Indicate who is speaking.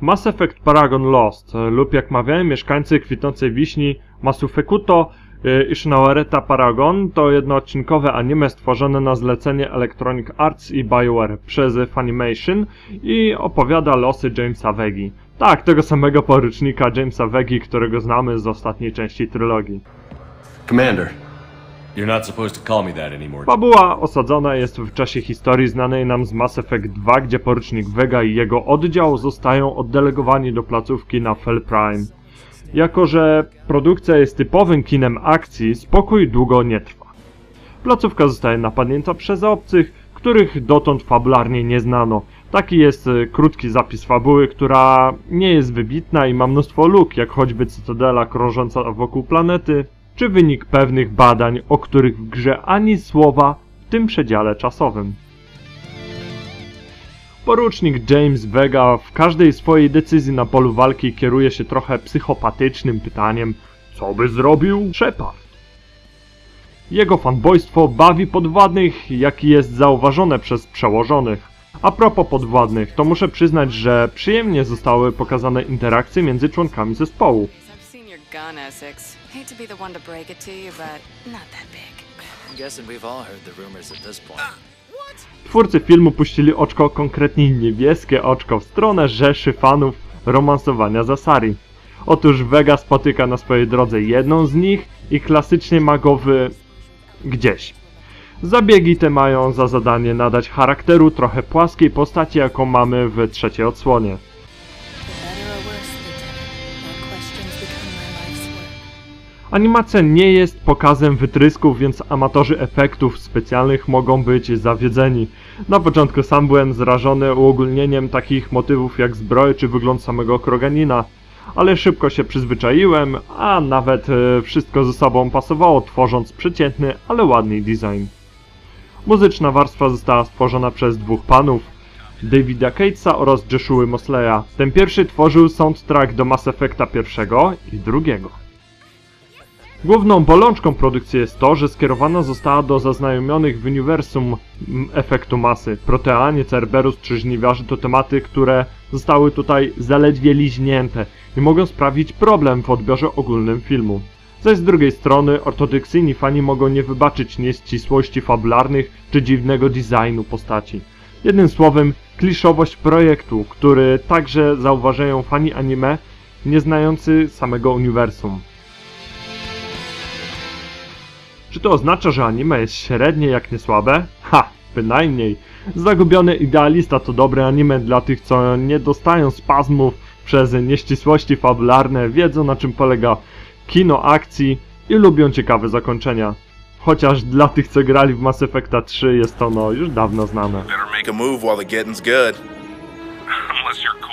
Speaker 1: Mass Effect Paragon Lost e, lub jak mawiają mieszkańcy kwitnącej wiśni Masufekuto e, Ishinawara Paragon to jednoodcinkowe anime stworzone na zlecenie Electronic Arts i BioWare przez Funimation i opowiada losy Jamesa Vegi. Tak, tego samego porucznika Jamesa Vegi, którego znamy z ostatniej części trylogii.
Speaker 2: Commander,
Speaker 1: Fabuła osadzona jest w czasie historii znanej nam z Mass Effect 2, gdzie porucznik Vega i jego oddział zostają oddelegowani do placówki na Fel Prime. Jako, że produkcja jest typowym kinem akcji, spokój długo nie trwa. Placówka zostaje napadnięta przez obcych, których dotąd fabularnie nie znano. Taki jest e, krótki zapis fabuły, która nie jest wybitna i ma mnóstwo luk, jak choćby cytadela krążąca wokół planety, czy wynik pewnych badań, o których w grze ani słowa w tym przedziale czasowym. Porucznik James Vega w każdej swojej decyzji na polu walki kieruje się trochę psychopatycznym pytaniem, co by zrobił Shepard? Jego fanbojstwo bawi podwładnych, jak jest zauważone przez przełożonych. A propos podwładnych, to muszę przyznać, że przyjemnie zostały pokazane interakcje między członkami zespołu.
Speaker 3: Gun, Essex. Hate to be the one to break it to you, but not that big.
Speaker 4: I'm guessing we've all heard the rumors at this point.
Speaker 1: Twórcy filmu puścili oczko, konkretnie niebieskie oczko, w stronę rzeszy fanów romansowania za Sari. Otóż Vega spotyka na swojej drodze jedną z nich i klasycznie ma go w... gdzieś. Zabiegi te mają za zadanie nadać charakteru trochę płaskiej postaci, jaką mamy w trzeciej odsłonie. Animacja nie jest pokazem wytrysków, więc amatorzy efektów specjalnych mogą być zawiedzeni. Na początku sam byłem zrażony uogólnieniem takich motywów jak zbroje czy wygląd samego Kroganina, ale szybko się przyzwyczaiłem, a nawet e, wszystko ze sobą pasowało, tworząc przeciętny, ale ładny design. Muzyczna warstwa została stworzona przez dwóch panów, Davida Catesa oraz Joshua Mosleya. Ten pierwszy tworzył soundtrack do Mass Effecta pierwszego i drugiego. Główną bolączką produkcji jest to, że skierowana została do zaznajomionych w uniwersum m, efektu masy. Proteanie, Cerberus czy Żniwiarze to tematy, które zostały tutaj zaledwie liźnięte i mogą sprawić problem w odbiorze ogólnym filmu. Zaś z drugiej strony ortodoksyjni fani mogą nie wybaczyć nieścisłości fabularnych czy dziwnego designu postaci. Jednym słowem, kliszowość projektu, który także zauważają fani anime, nie znający samego uniwersum. Czy to oznacza, że anime jest średnie jak nie słabe? Ha, bynajmniej. Zagubiony idealista to dobre anime dla tych, co nie dostają spazmów przez nieścisłości fabularne, wiedzą na czym polega kino akcji i lubią ciekawe zakończenia. Chociaż dla tych, co grali w Mass Effecta 3 jest to no już dawno znane.
Speaker 5: Better make a move while the getting's good.
Speaker 6: Unless you're